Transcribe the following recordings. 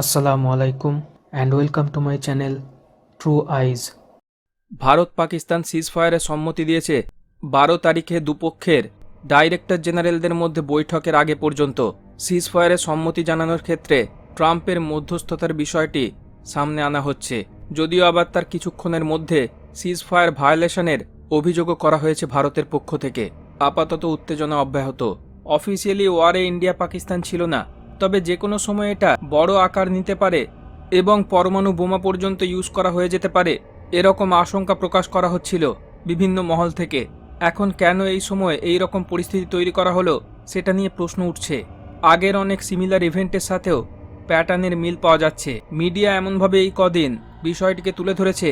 আসসালামু আলাইকুম and welcome to my channel true eyes Bharat Pakistan সিজফায়ারে সম্মতি দিয়েছে বারো তারিখে দুপক্ষের ডাইরেক্টর জেনারেলদের মধ্যে বৈঠকের আগে পর্যন্ত সিজফায়ারে সম্মতি জানানোর ক্ষেত্রে ট্রাম্পের মধ্যস্থতার বিষয়টি সামনে আনা হচ্ছে। যদিও আবার তার কিছুক্ষণের মধ্যে সিজফায়ার ভায়োলেশনের অভিযোগও করা হয়েছে ভারতের পক্ষ থেকে। আপাতত উত্তেজনা অব্যাহত। অফিসিয়ালি ওয়ারে ইন্ডিয়া পাকিস্তান ছিল না। তবে যে কোনো সময় এটা বড় আকার নিতে পারে এবং পরমাণু বোমা পর্যন্ত ইউজ করা হয়ে যেতে পারে, এরকম আশঙ্কা প্রকাশ করা হচ্ছিল বিভিন্ন মহল থেকে। এখন কেন এই সময় এই রকম পরিস্থিতি তৈরি করা হলো, সেটা নিয়ে প্রশ্ন উঠছে। আগের অনেক সিমিলার ইভেন্টের সাথেও প্যাটার্নের মিল পাওয়া যাচ্ছে। মিডিয়া এমনভাবে এই কদিন বিষয়টিকে তুলে ধরেছে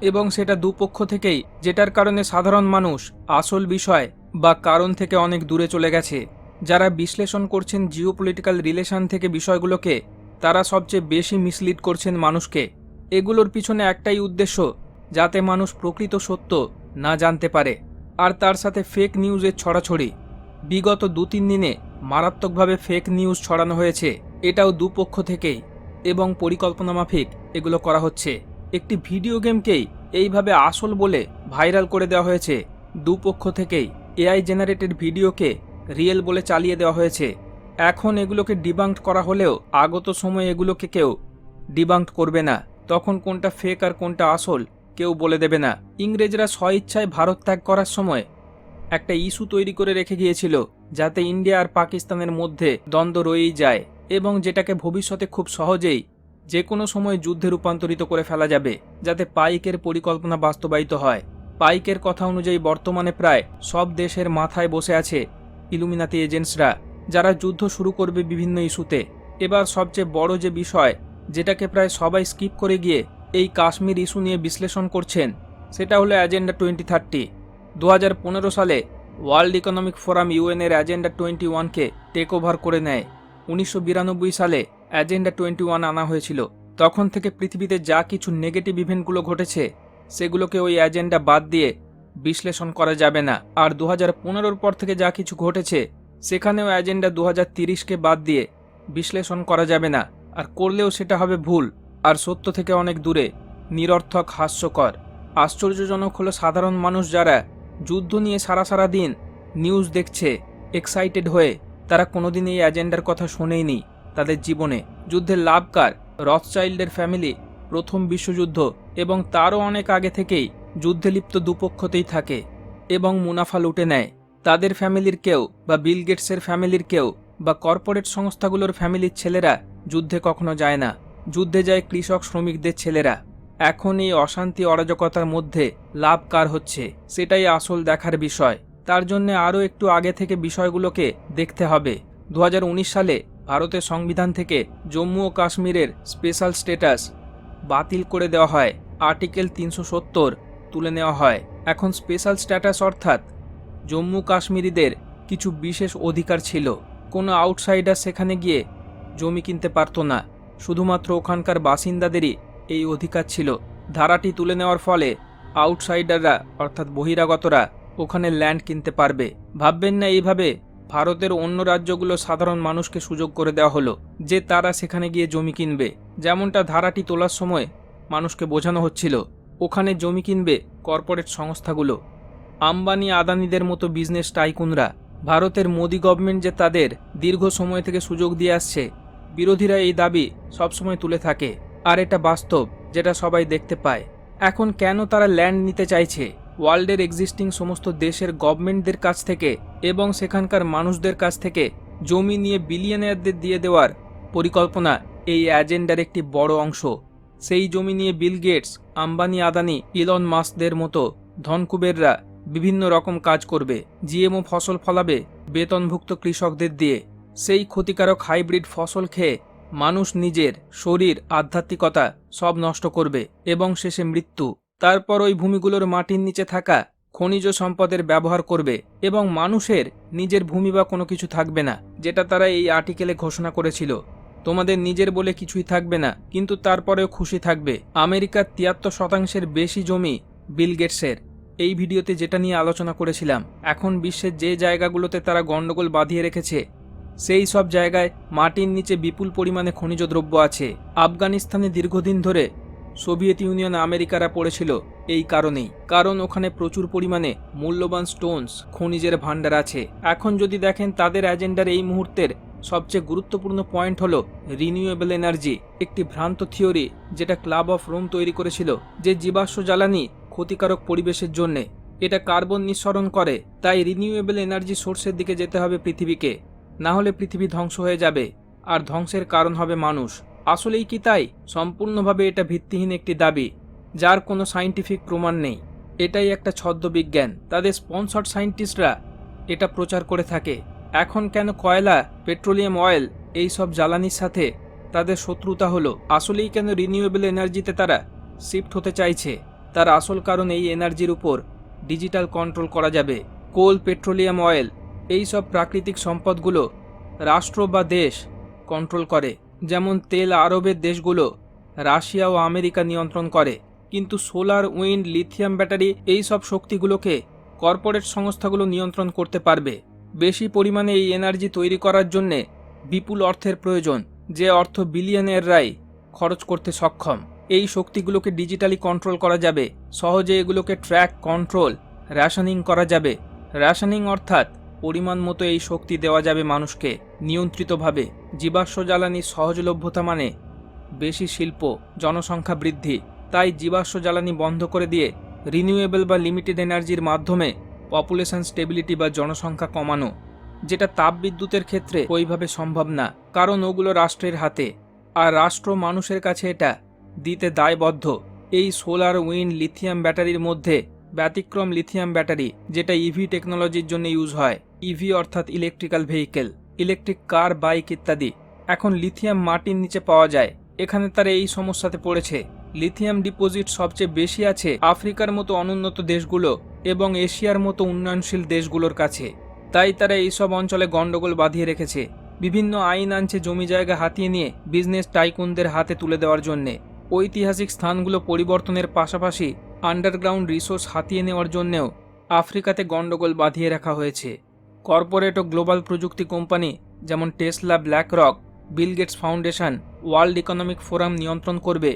এবং সেটা দুপক্ষ থেকেই, যেটার কারণে সাধারণ মানুষ আসল বিষয় বা কারণ থেকে অনেক দূরে চলে গেছে। যারা বিশ্লেষণ করছেন জিওপলিটিক্যাল রিলেশন থেকে বিষয়গুলোকে, তারা সবচেয়ে বেশি মিসলিড করছেন মানুষকে। এগুলোর পিছনে একটাই উদ্দেশ্য, যাতে মানুষ প্রকৃত সত্য না জানতে পারে। আর তার সাথে ফেক নিউজের ছড়াছড়ি। বিগত দু তিন দিনে মারাত্মকভাবে ফেক নিউজ ছড়ানো হয়েছে, এটাও দুপক্ষ থেকেই, এবং পরিকল্পনা মাফিক এগুলো করা হচ্ছে। একটি ভিডিও গেমকেই এইভাবে আসল বলে ভাইরাল করে দেওয়া হয়েছে। দুপক্ষ থেকেই এআই জেনারেটেড ভিডিওকে রিয়েল বলে চালিয়ে দেওয়া হয়েছে। এখন এগুলোকে ডিবাঙ্কড করা হলেও আগত সময়ে এগুলোকে কেউ ডিবাঙ্কড করবে না। তখন কোনটা ফেক আর কোনটা আসল কেউ বলে দেবে না। ইংরেজরা স্বইচ্ছায় ভারত ত্যাগ করার সময় একটা ইস্যু তৈরি করে রেখে গিয়েছিল, যাতে ইন্ডিয়া আর পাকিস্তানের মধ্যে দ্বন্দ্ব রয়েই যায় এবং যেটাকে ভবিষ্যতে খুব সহজেই যে কোনো সময় যুদ্ধে রূপান্তরিত করে ফেলা যাবে, যাতে পাইকের পরিকল্পনা বাস্তবায়িত হয়। পাইকের কথা অনুযায়ী বর্তমানে প্রায় সব দেশের মাথায় বসে আছে ইলুমিনাতি এজেন্টসরা, যারা যুদ্ধ শুরু করবে বিভিন্ন ইস্যুতে। এবার সবচেয়ে বড় যে বিষয়, যেটাকে প্রায় সবাই স্কিপ করে গিয়ে এই কাশ্মীর ইস্যু নিয়ে বিশ্লেষণ করছেন, সেটা হলো অ্যাজেন্ডা টোয়েন্টি থার্টি দু হাজার পনেরো সালে ওয়ার্ল্ড ইকোনমিক ফোরাম ইউএনের অ্যাজেন্ডা টোয়েন্টি ওয়ানকে টেক ওভার করে নেয়। উনিশশো বিরানব্বই সালে অ্যাজেন্ডা টোয়েন্টি ওয়ান আনা হয়েছিল। তখন থেকে পৃথিবীতে যা কিছু নেগেটিভ ইভেন্টগুলো ঘটেছে, সেগুলোকে ওই অ্যাজেন্ডা বাদ দিয়ে বিশ্লেষণ করা যাবে না। আর দু হাজার পর থেকে যা কিছু ঘটেছে, সেখানেও অ্যাজেন্ডা দু হাজার বাদ দিয়ে বিশ্লেষণ করা যাবে না। আর করলেও সেটা হবে ভুল। আর সত্য থেকে অনেক দূরে, নিরর্থক, হাস্যকর। আশ্চর্যজনক হলো সাধারণ মানুষ যারা যুদ্ধ নিয়ে সারা সারা দিন নিউজ দেখছে, এক্সাইটেড হয়ে। তারা কোনোদিন এই এজেন্ডার কথা শোনেইনি তাদের জীবনে। যুদ্ধের লাভকার রথচাইল্ডের ফ্যামিলি, প্রথম বিশ্বযুদ্ধ এবং তারও অনেক আগে থেকেই যুদ্ধে লিপ্ত দুপক্ষতেই থাকে এবং মুনাফা লুটে নেয়। তাদের ফ্যামিলির কেউ বা বিল গেটসের ফ্যামিলির কেউ বা কর্পোরেট সংস্থাগুলোর ফ্যামিলির ছেলেরা যুদ্ধে কখনো যায় না। যুদ্ধে যায় কৃষক শ্রমিকদের ছেলেরা। এখন এই অশান্তি অরাজকতার মধ্যে লাভ কার হচ্ছে, সেটাই আসল দেখার বিষয়। তার জন্য আরও একটু আগে থেকে বিষয়গুলোকে দেখতে হবে। দু হাজার উনিশ সালে ভারতের সংবিধান থেকে জম্মু ও কাশ্মীরের স্পেশাল স্ট্যাটাস বাতিল করে দেওয়া হয়। আর্টিকেল তিনশো সত্তর তুলে নেওয়া হয়। এখন স্পেশাল স্ট্যাটাস অর্থাৎ জম্মু কাশ্মীরিদের কিছু বিশেষ অধিকার ছিল। কোনো আউটসাইডার সেখানে গিয়ে জমি কিনতে পারতো না। শুধুমাত্র ওখানকার বাসিন্দাদেরই এই অধিকার ছিল। ধারাটি তুলে নেওয়ার ফলে আউটসাইডাররা অর্থাৎ বহিরাগতরা ওখানে ল্যান্ড কিনতে পারবে। ভাববেন না এইভাবে ভারতের অন্য রাজ্যগুলো সাধারণ মানুষকে সুযোগ করে দেওয়া হলো যে তারা সেখানে গিয়ে জমি কিনবে। যেমনটা ধারাটি তোলার সময় মানুষকে বোঝানো হচ্ছিল। ওখানে জমি কিনবে কর্পোরেট সংস্থাগুলো। আম্বানি আদানিদের মতো বিজনেস টাইকুনরা ভারতের মোদি গভর্নমেন্ট যে তাদের দীর্ঘ সময় থেকে সুযোগ দিয়ে আসছে, বিরোধীরা এই দাবি সবসময় তুলে থাকে। আর এটা বাস্তব, যেটা সবাই দেখতে পায়। এখন কেন তারা ল্যান্ড নিতে চাইছে? ওয়ার্ল্ডের এক্সিস্টিং সমস্ত দেশের গভর্নমেন্টদের কাছ থেকে এবং সেখানকার মানুষদের কাছ থেকে জমি নিয়ে বিলিয়নিয়ারদের দিয়ে দেওয়ার পরিকল্পনা এই অ্যাজেন্ডার একটি বড় অংশ। সেই জমি নিয়ে Bill Gates, Ambani, Adani, Elon মাস্কদের মতো ধনকুবেররা বিভিন্ন রকম কাজ করবে, জিএমও ফসল ফলাবে, বেতনভুক্ত কৃষকদের দিয়ে। সেই ক্ষতিকারক হাইব্রিড ফসল খেয়ে মানুষ নিজের শরীর, আধ্যাত্মিকতা সব নষ্ট করবে এবং শেষে মৃত্যু। তারপর ওই ভূমিগুলোর মাটির নিচে থাকা খনিজ সম্পদের ব্যবহার করবে এবং মানুষের নিজের ভূমি বা কোনো কিছু থাকবে না, যেটা তারা এই আর্টিকেলে ঘোষণা করেছিল। তোমাদের নিজের বলে কিছুই থাকবে না, কিন্তু তারপরেও খুশি থাকবে। আমেরিকার তিয়াত্তর শতাংশের বেশি জমি বিল গেটসের। এই ভিডিওতে যেটা নিয়ে আলোচনা করেছিলাম, এখন বিশ্বের যে জায়গাগুলোতে তারা গণ্ডগোল বাঁধিয়ে রেখেছে, সেই সব জায়গায় মাটির নিচে বিপুল পরিমাণে খনিজ দ্রব্য আছে। আফগানিস্তানে দীর্ঘদিন ধরে সোভিয়েত ইউনিয়ন আমেরিকারা পড়েছিল এই কারণেই, কারণ ওখানে প্রচুর পরিমাণে মূল্যবান স্টোনস খনিজের ভাণ্ডার আছে। এখন যদি দেখেন তাদের এজেন্ডার এই মুহূর্তের সবচেয়ে গুরুত্বপূর্ণ পয়েন্ট হলো রিনিউয়েবল এনার্জি একটি ভ্রান্ত থিওরি যেটা ক্লাব অফ রোম তৈরি করেছিল যে জীবাশ্ম জ্বালানি ক্ষতিকারক পরিবেশের জন্যে। এটা কার্বন নিঃসরণ করে, তাই রিনিউয়েবল এনার্জি সোর্সের দিকে যেতে হবে পৃথিবীকে। না হলে পৃথিবী ধ্বংস হয়ে যাবে, আর ধ্বংসের কারণ হবে মানুষ। আসলেই কি তাই? সম্পূর্ণভাবে এটা ভিত্তিহীন একটি দাবি, যার কোনো সাইন্টিফিক প্রমাণ নেই। এটাই একটা ছদ্মবিজ্ঞান, তাদের স্পন্সর্ড সায়েন্টিস্টরা এটা প্রচার করে থাকে। এখন কেন কয়লা, পেট্রোলিয়াম অয়েল, এই সব জ্বালানির সাথে তাদের শত্রুতা হলো? আসলেই কেন রিনিউয়েবল এনার্জিতে তারা শিফট হতে চাইছে? তার আসল কারণ এই এনার্জির উপর ডিজিটাল কন্ট্রোল করা যাবে। কোল পেট্রোলিয়াম অয়েল এই সব প্রাকৃতিক সম্পদগুলো রাষ্ট্র বা দেশ কন্ট্রোল করে। যেমন তেল আরবের দেশগুলো রাশিয়া ও আমেরিকা নিয়ন্ত্রণ করে। কিন্তু সোলার, উইন্ড, লিথিয়াম ব্যাটারি এই সব শক্তিগুলোকে কর্পোরেট সংস্থাগুলো নিয়ন্ত্রণ করতে পারবে। বেশি পরিমাণে এই এনার্জি তৈরি করার জন্যে বিপুল অর্থের প্রয়োজন, যে অর্থ বিলিয়নেররাই খরচ করতে সক্ষম। এই শক্তিগুলোকে ডিজিটালি কন্ট্রোল করা যাবে, সহজে এগুলোকে ট্র্যাক কন্ট্রোল রেশনিং করা যাবে। রেশনিং অর্থাৎ পরিমাণ মতো এই শক্তি দেওয়া যাবে মানুষকে নিয়ন্ত্রিতভাবে। জীবাশ্ম জ্বালানির সহজলভ্যতা মানে বেশি শিল্প, জনসংখ্যা বৃদ্ধি। তাই জীবাশ্ম জ্বালানি বন্ধ করে দিয়ে রিনিউয়েবল বা লিমিটেড এনার্জির মাধ্যমে পপুলেশন স্টেবিলিটি বা জনসংখ্যা কমানো, যেটা তাপবিদ্যুতের ক্ষেত্রে ওইভাবে সম্ভব না, কারণ ওগুলো রাষ্ট্রের হাতে। আর রাষ্ট্র মানুষের কাছে এটা দিতে দায়বদ্ধ। এই সোলার উইন্ড লিথিয়াম ব্যাটারির মধ্যে ব্যতিক্রম লিথিয়াম ব্যাটারি, যেটা ইভি টেকনোলজির জন্য ইউজ হয়। ইভি অর্থাৎ electrical vehicle electric car bike ইত্যাদি। এখন লিথিয়াম মাটির নিচে পাওয়া যায়। এখানে তারা এই সমস্যাতে পড়েছে। লিথিয়াম ডিপোজিট সবচেয়ে বেশি আছে আফ্রিকার মতো অনুন্নত দেশগুলো এবং এশিয়ার মতো উন্নয়নশীল দেশগুলোর কাছে। তাই তারা এইসব অঞ্চলে গণ্ডগোল বাঁধিয়ে রেখেছে। বিভিন্ন আইন আনছে জমি জায়গা হাতিয়ে নিয়ে বিজনেস টাইকুনদের হাতে তুলে দেওয়ার জন্যে। ঐতিহাসিক স্থানগুলো পরিবর্তনের পাশাপাশি আন্ডারগ্রাউন্ড রিসোর্স হাতিয়ে নেওয়ার জন্যেও আফ্রিকাতে গন্ডগোল বাঁধিয়ে রাখা হয়েছে। কর্পোরেট ও গ্লোবাল প্রযুক্তি কোম্পানি যেমন Tesla BlackRock Bill Gates foundation, World Economic Forum নিয়ন্ত্রণ করবে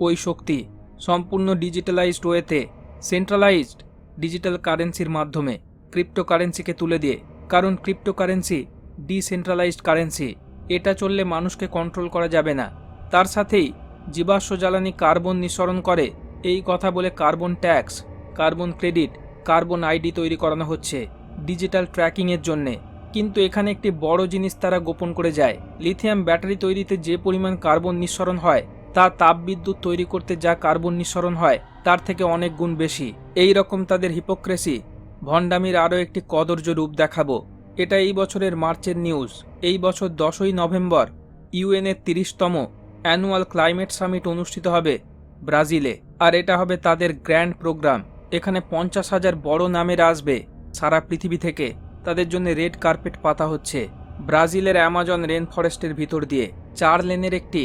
ওই শক্তি সম্পূর্ণ ডিজিটালাইজড ওয়েতে সেন্ট্রালাইজড ডিজিটাল কারেন্সির মাধ্যমে ক্রিপ্টোকারেন্সিকে তুলে দিয়ে। কারণ ক্রিপ্টোকারেন্সি ডিসেন্ট্রালাইজড কারেন্সি এটা চললে মানুষকে কন্ট্রোল করা যাবে না। তার সাথেই জীবাশ্ম জ্বালানি কার্বন নিঃসরণ করে। এই কথা বলে carbon tax, carbon credit, carbon ID তৈরি করানো হচ্ছে ডিজিটাল ট্র্যাকিংয়ের জন্যে। কিন্তু এখানে একটি বড় জিনিস তারা গোপন করে যায়। লিথিয়াম ব্যাটারি তৈরিতে যে পরিমাণ কার্বন নিঃসরণ হয় তা তাপবিদ্যুৎ তৈরি করতে যা কার্বন নিঃসরণ হয়, তার থেকে অনেক গুণ বেশি। এই রকম তাদের হিপোক্রেসি। ভণ্ডামির আরও একটি কদর্য রূপ দেখাবো। এটা এই বছরের মার্চের নিউজ। এই বছর দশই নভেম্বর ইউএনের তিরিশতম অ্যানুয়াল ক্লাইমেট সামিট অনুষ্ঠিত হবে ব্রাজিলে। আর এটা হবে তাদের গ্র্যান্ড প্রোগ্রাম। এখানে পঞ্চাশ হাজার বড় নামের আসবে সারা পৃথিবী থেকে। তাদের জন্য রেড কার্পেট পাতা হচ্ছে। ব্রাজিলের অ্যামাজন রেন ফরেস্টের ভিতর দিয়ে। চার লেনের একটি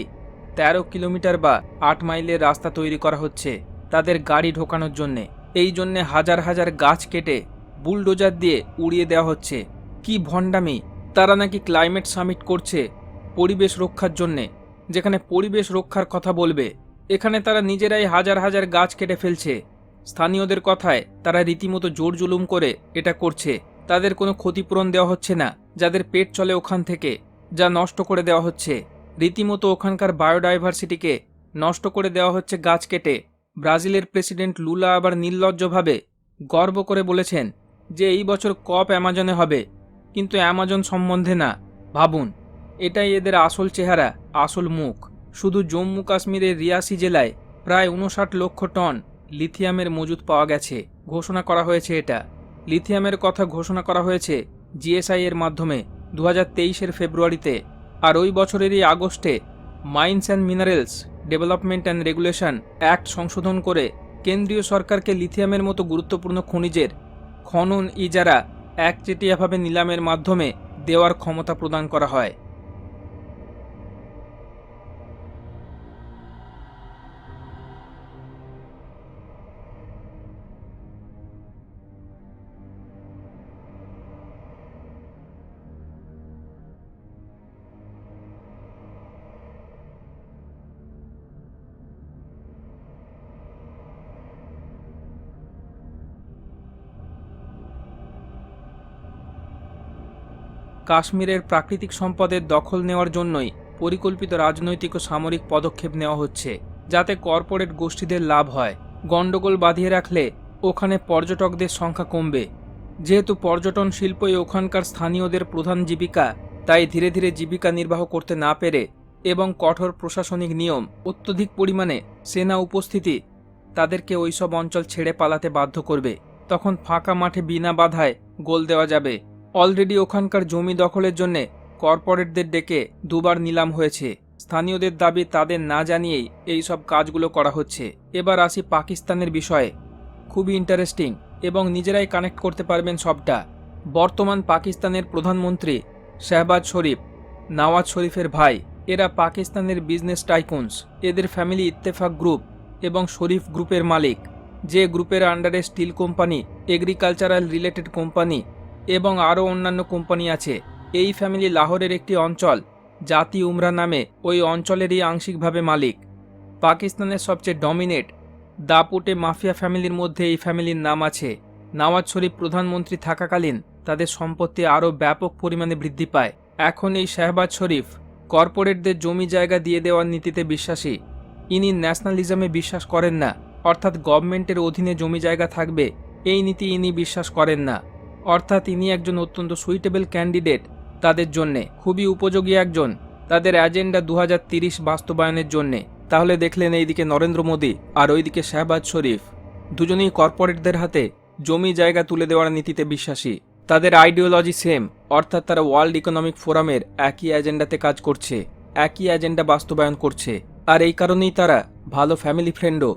তেরো কিলোমিটার বা আট মাইলের রাস্তা তৈরি করা হচ্ছে তাদের গাড়ি ঢোকানোর জন্যে। এই জন্যে হাজার হাজার গাছ কেটে বুলডোজার দিয়ে উড়িয়ে দেওয়া হচ্ছে। কি ভণ্ডামি! তারা নাকি ক্লাইমেট সামিট করছে পরিবেশ রক্ষার জন্যে। যেখানে পরিবেশ রক্ষার কথা বলবে, এখানে তারা নিজেরাই হাজার হাজার গাছ কেটে ফেলছে। স্থানীয়দের কথায় তারা রীতিমতো জোর জুলুম করে এটা করছে। তাদের কোনো ক্ষতিপূরণ দেওয়া হচ্ছে না, যাদের পেট চলে ওখান থেকে, যা নষ্ট করে দেওয়া হচ্ছে। রীতিমতো ওখানকার বায়োডাইভার্সিটিকে নষ্ট করে দেওয়া হচ্ছে গাছ কেটে। ব্রাজিলের প্রেসিডেন্ট লুলা আবার নির্লজ্জভাবে গর্ব করে বলেছেন যে এই বছর কপ অ্যামাজনে হবে। কিন্তু অ্যামাজন সম্বন্ধে না, ভাবুন। এটাই এদের আসল চেহারা, আসল মুখ। শুধু জম্মু কাশ্মীরের রিয়াসি জেলায় প্রায় উনষাট লক্ষ টন লিথিয়ামের মজুদ পাওয়া গেছে, ঘোষণা করা হয়েছে এটা। লিথিয়ামের কথা ঘোষণা করা হয়েছে জিএসআই এর মাধ্যমে। দু হাজার তেইশের ফেব্রুয়ারিতে আর ওই বছরেরই আগস্টে mines and minerals development and regulation act সংশোধন করে কেন্দ্রীয় সরকারকে লিথিয়ামের মতো গুরুত্বপূর্ণ খনিজের খনন ইজারা একচেটিয়াভাবে নিলামের মাধ্যমে দেওয়ার ক্ষমতা প্রদান করা হয়। কাশ্মীরের প্রাকৃতিক সম্পদের দখল নেওয়ার জন্যই পরিকল্পিত রাজনৈতিক ও সামরিক পদক্ষেপ নেওয়া হচ্ছে, যাতে কর্পোরেট গোষ্ঠীদের লাভ হয়। গণ্ডগোল বাঁধিয়ে রাখলে ওখানে পর্যটকদের সংখ্যা কমবে। যেহেতু পর্যটন শিল্পই ওখানকার স্থানীয়দের প্রধান জীবিকা, তাই ধীরে ধীরে জীবিকা নির্বাহ করতে না পেরে এবং কঠোর প্রশাসনিক নিয়ম, অত্যধিক পরিমাণে সেনা উপস্থিতি তাদেরকে ওইসব অঞ্চল ছেড়ে পালাতে বাধ্য করবে। তখন ফাঁকা মাঠে বিনা বাধায় গোল দেওয়া যাবে। অলরেডি ওখানকার জমি দখলের জন্যে কর্পোরেটদের ডেকে দুবার নিলাম হয়েছে। স্থানীয়দের দাবি তাদের না জানিয়েই এই সব কাজগুলো করা হচ্ছে। এবার আসি পাকিস্তানের বিষয়ে। খুবই ইন্টারেস্টিং এবং নিজেরাই কানেক্ট করতে পারবেন সবটা। বর্তমান পাকিস্তানের প্রধানমন্ত্রী শাহবাজ শরীফ, নওয়াজ শরীফের ভাই, এরা পাকিস্তানের বিজনেস টাইকুনস এদের ফ্যামিলি ইত্তেফাক গ্রুপ এবং শরীফ গ্রুপের মালিক। যে গ্রুপের আন্ডারে steel company agricultural related company এবং আরও অন্যান্য কোম্পানি আছে। এই ফ্যামিলি লাহোরের একটি অঞ্চল, জাতি উমরা নামে। ওই অঞ্চলেরই আংশিকভাবে মালিক। পাকিস্তানের সবচেয়ে ডমিনেট, দাপুটে মাফিয়া ফ্যামিলির মধ্যে এই ফ্যামিলির নাম আছে। নওয়াজ শরীফ প্রধানমন্ত্রী থাকাকালীন তাদের সম্পত্তি আরও ব্যাপক পরিমাণে বৃদ্ধি পায়। এখন এই শাহবাজ শরীফ কর্পোরেটদের জমি জায়গা দিয়ে দেওয়ার নীতিতে বিশ্বাসী। ইনি ন্যাশনালিজমে বিশ্বাস করেন না, অর্থাৎ গভর্নমেন্টের অধীনে জমি জায়গা থাকবে। এই নীতি ইনি বিশ্বাস করেন না। অর্থাৎ ইনি একজন অত্যন্ত সুইটেবল ক্যান্ডিডেট তাদের জন্যে, খুবই উপযোগী একজন। তাদের এজেন্ডা দু বাস্তবায়নের জন্যে। তাহলে দেখলেন এইদিকে নরেন্দ্র মোদী আর ওইদিকে শাহবাজ শরীফ। দুজনেই কর্পোরেটদের হাতে জমি জায়গা তুলে দেওয়ার নীতিতে বিশ্বাসী। তাদের আইডিওলজি সেম অর্থাৎ তারা ওয়ার্ল্ড ইকোনমিক ফোরামের একই এজেন্ডাতে কাজ করছে, একই এজেন্ডা বাস্তবায়ন করছে। আর এই কারণেই তারা ভালো ফ্যামিলি ফ্রেন্ডও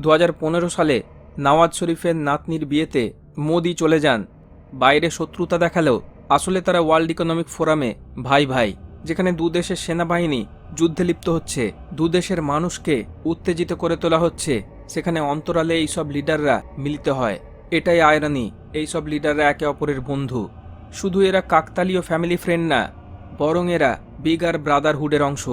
দু হাজার পনেরো সালে নওয়াজ শরীফের নাতনির বিয়েতে মোদি চলে যান। বাইরে শত্রুতা দেখালেও আসলে তারা ওয়ার্ল্ড ইকোনমিক ফোরামে ভাই ভাই, যেখানে দু দেশের সেনাবাহিনী যুদ্ধে লিপ্ত হচ্ছে, দু দেশের মানুষকে উত্তেজিত করে তোলা হচ্ছে, সেখানে অন্তরালে এইসব লিডাররা মিলিত হয়। এটাই আয়রানি, এইসব লিডাররা একে অপরের বন্ধু। শুধু এরা কাকতালীয় ফ্যামিলি ফ্রেন্ড না, বরং এরা বিগার ব্রাদারহুডের অংশ।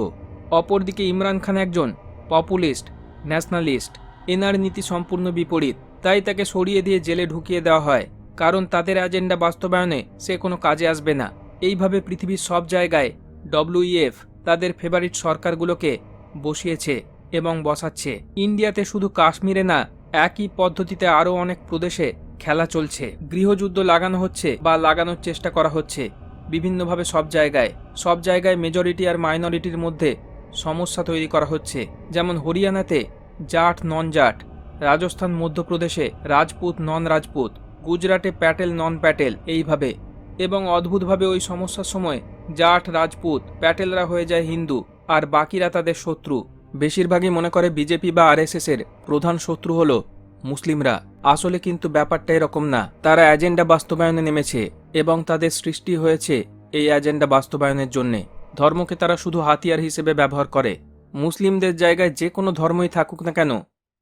অপরদিকে ইমরান খান একজন পপুলিস্ট ন্যাশনালিস্ট এনার নীতি সম্পূর্ণ বিপরীত, তাই তাকে সরিয়ে দিয়ে জেলে ঢুকিয়ে দেওয়া হয়। কারণ তাদের এজেন্ডা বাস্তবায়নে সে কোনো কাজে আসবে না। এইভাবে পৃথিবীর সব জায়গায় ডব্লিউইএফ তাদের ফেভারিট সরকারগুলোকে বসিয়েছে এবং বসাচ্ছে। ইন্ডিয়াতে শুধু কাশ্মীরে না, একই পদ্ধতিতে আরও অনেক প্রদেশে খেলা চলছে। গৃহযুদ্ধ লাগানো হচ্ছে বা লাগানোর চেষ্টা করা হচ্ছে। বিভিন্নভাবে সব জায়গায় সব জায়গায় মেজরিটি আর মাইনরিটির মধ্যে সমস্যা তৈরি করা হচ্ছে। যেমন হরিয়ানাতে জাট নন জাট, রাজস্থান মধ্যপ্রদেশে রাজপুত নন রাজপুত গুজরাটে প্যাটেল নন প্যাটেল এইভাবে এবং অদ্ভুতভাবে ওই সমস্যার সময় জাট রাজপুত, প্যাটেলরা হয়ে যায় হিন্দু আর বাকিরা তাদের শত্রু। বেশিরভাগই মনে করে বিজেপি বা আরএসএস এর প্রধান শত্রু হল মুসলিমরা। আসলে কিন্তু ব্যাপারটা এরকম না। তারা এজেন্ডা বাস্তবায়নে নেমেছে এবং তাদের সৃষ্টি হয়েছে এই এজেন্ডা বাস্তবায়নের জন্যে। ধর্মকে তারা শুধু হাতিয়ার হিসেবে ব্যবহার করে। মুসলিমদের জায়গায় যে কোনো ধর্মই থাকুক না কেন,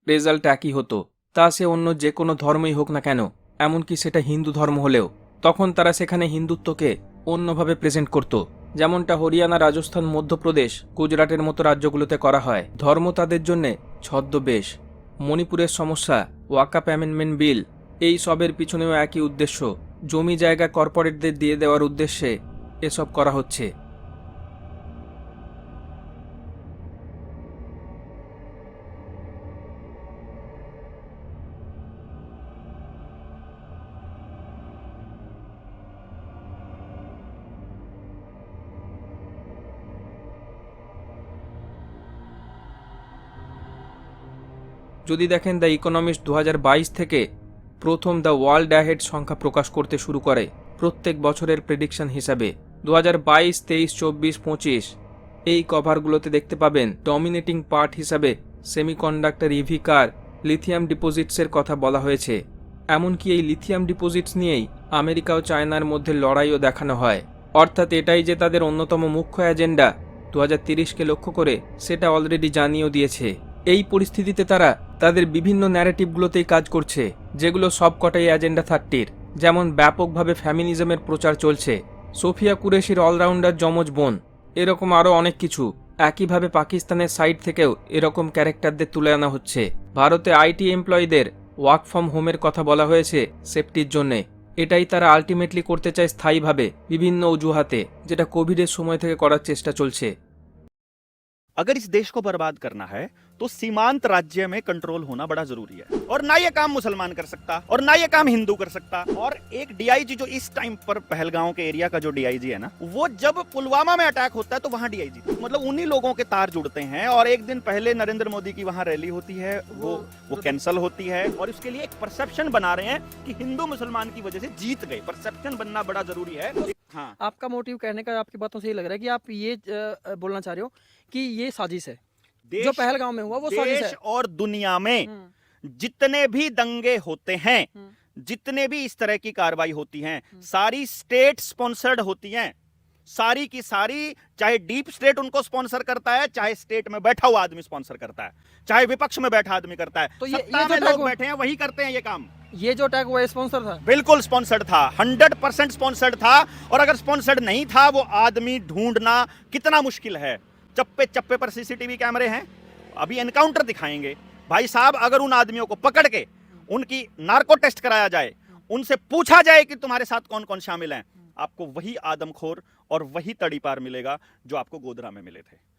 রেজাল্ট একই হতো। তা সে অন্য যে কোনো ধর্মই হোক না কেন। এমনকি সেটা হিন্দু ধর্ম হলেও। তখন তারা সেখানে হিন্দুত্বকে অন্যভাবে প্রেজেন্ট করত। যেমনটা হরিয়ানা, রাজস্থান, মধ্যপ্রদেশ, গুজরাটের মতো রাজ্যগুলোতে করা হয়। ধর্ম তাদের জন্যে ছদ্মবেশ। মণিপুরের সমস্যা, ওয়াকাপ অ্যামেন্ডমেন্ট বিল, এই সবের পিছনেও একই উদ্দেশ্য। জমি জায়গা কর্পোরেটদের দিয়ে দেওয়ার উদ্দেশ্যে এসব করা হচ্ছে। যদি দেখেন দ্য ইকোনমিস্ট দু হাজার বাইশ থেকে প্রথম দ্য ওয়ার্ল্ড অ্যাহেড সংখ্যা প্রকাশ করতে শুরু করে প্রত্যেক বছরের প্রেডিকশন হিসাবে। দু হাজার বাইশ, তেইশ, চব্বিশ, পঁচিশ, এই কভারগুলোতে দেখতে পাবেন ডমিনেটিং পার্ট হিসাবে সেমিকন্ডাক্টর ইভি কার, লিথিয়াম ডিপোজিটসের কথা বলা হয়েছে। এমনকি এই লিথিয়াম ডিপোজিটস নিয়েই আমেরিকা ও চায়নার মধ্যে লড়াইও দেখানো হয়। অর্থাৎ এটাই যে তাদের অন্যতম মুখ্য এজেন্ডা দু হাজার তিরিশকে লক্ষ্য করে সেটা অলরেডি জানিয়েও দিয়েছে। এই পরিস্থিতিতে তারা তাদের বিভিন্ন ন্যারেটিভগুলোতেই কাজ করছে যেগুলো সবকটাই এজেন্ডা থার্টির যেমন ব্যাপকভাবে ফ্যামিনিজমের প্রচার চলছে সোফিয়া কুরেশির অলরাউন্ডার যমজ বোন এরকম আরও অনেক কিছু একইভাবে পাকিস্তানের সাইড থেকেও এরকম ক্যারেক্টারদের তুলে আনা হচ্ছে ভারতে আইটি এমপ্লয়ীদের ওয়ার্ক ফ্রম হোমের কথা বলা হয়েছে সেফটির জন্যে এটাই তারা আলটিমেটলি করতে চায় স্থায়ীভাবে বিভিন্ন অজুহাতে যেটা কোভিডের সময় থেকে করার চেষ্টা চলছে अगर इस देश को बर्बाद करना है तो सीमांत राज्य में कंट्रोल होना बड़ा ज़रूरी है। और ना ये काम मुसलमान कर सकता, और ना ये काम हिंदू कर सकता। और एक डीआईजी जो इस टाइम पर पहलगांव के एरिया का जो डीआईजी है ना, वो जब पुलवामा में अटैक होता है तो वहाँ डीआईजी मतलब उन्हीं लोगों के तार जुड़ते हैं। और एक दिन पहले नरेंद्र मोदी की वहाँ रैली होती है, वो वो कैंसिल होती है। और उसके लिए एक परसेप्शन बना रहे हैं कि हिंदू मुसलमान की वजह से जीत गए। परसेप्शन बनना बड़ा ज़रूरी है। हाँ। आपका मोटिव कहने का आपकी बातों से ये लग रहा है कि आप ये बोलना चाह रहे हो कि ये साजिश है। जो देश पहलगांव में हुआ वो देश है। और दुनिया में हम्म, जितने भी दंगे होते हैं हम्म। जितने भी इस तरह की कार्रवाई होती हैं सारी स्टेट स्पॉन्सर्ड होती हैं। सारी की सारी चाहे डीप स्टेट उनको स्पॉन्सर करता है चाहे स्टेट में बैठा हुआ आदमी स्पॉन्सर करता है चाहे विपक्ष में बैठा आदमी करता है। तो ये- सत्ता ये जो में लोग बैठे हैं वही करते हैं ये काम। ये जो अटैक हुआ स्पॉन्सर था? बिल्कुल स्पॉन्सर्ड था हंड्रेड परसेंट स्पॉन्सर्ड था और अगर स्पॉन्सर्ड नहीं था वो आदमी ढूंढना कितना मुश्किल है। चप्पे चप्पे पर सीसीटीवी कैमरे हैं। अभी एनकाउंटर दिखाएँगे। भाई साहब, अगर उन आदमियों को पकड़ के उनकी नार्को टेस्ट कराया जाए, उनसे पूछा जाए कि तुम्हारे साथ कौन कौन शामिल हैं, आपको वही आदमखोर और वही तड़ीपार मिलेगा जो आपको गोदरा में मिले थे।